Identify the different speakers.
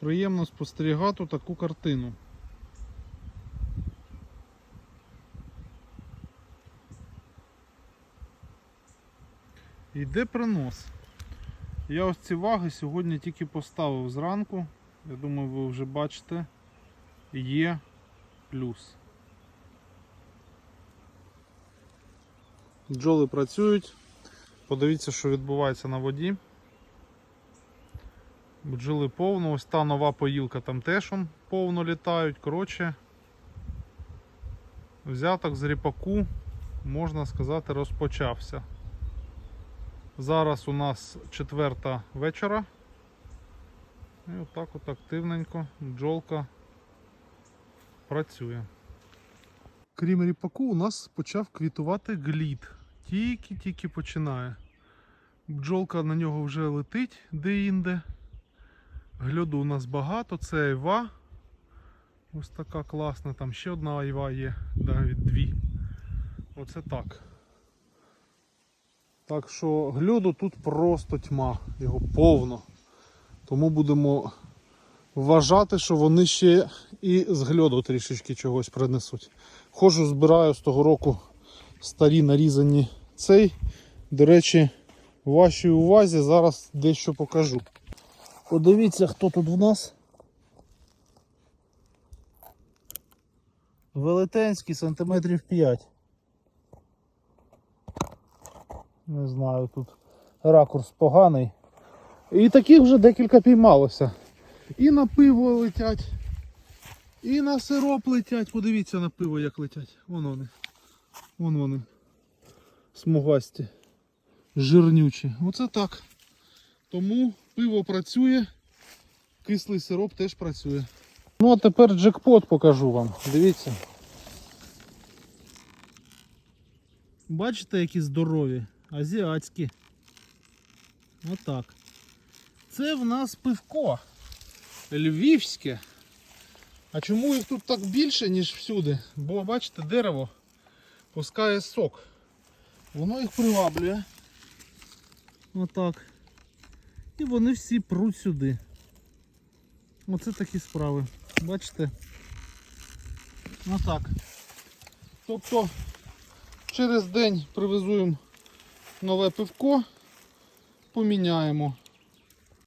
Speaker 1: Приємно спостерігати таку картину. Йде принос. Я ось ці ваги сьогодні тільки поставив зранку. Я думаю, ви вже бачите. Є плюс. Бджоли працюють. Подивіться, що відбувається на воді. Бджоли повно, ось та нова поїлка там теж он повно літають. Коротше, взяток з ріпаку, можна сказати, розпочався. Зараз у нас четверта вечора. І отак от активненько бджолка працює. Крім ріпаку, у нас почав квітувати глід. Тільки-тільки починає. Бджолка на нього вже летить де-інде. Гльоду у нас багато, це айва. Ось така класна, там ще одна айва є, навіть дві. Оце так. Так що гльоду тут просто тьма, його повно. Тому будемо вважати, що вони ще і з гльоду трішечки чогось принесуть. Хожу, збираю з того року старі нарізані цей. До речі, вашій увазі зараз дещо покажу. Подивіться, хто тут в нас. Велетенський сантиметрів 5. Не знаю, тут ракурс поганий. І таких вже декілька піймалося. І на пиво летять, і на сироп летять. Подивіться на пиво, як летять. Вон вони. Вон вони. Смугасті. Жирнючі. Оце так. Тому пиво працює, кислий сироп теж працює. Ну а тепер джекпот покажу вам. Дивіться. Бачите, які здорові, азіатські. Отак. Це в нас пивко. Львівське. А чому їх тут так більше, ніж всюди? Бо бачите, дерево пускає сок. Воно їх приваблює. Отак. І вони всі пруть сюди. Оце такі справи. Бачите? Отак. Тобто через день привезуємо нове пивко, поміняємо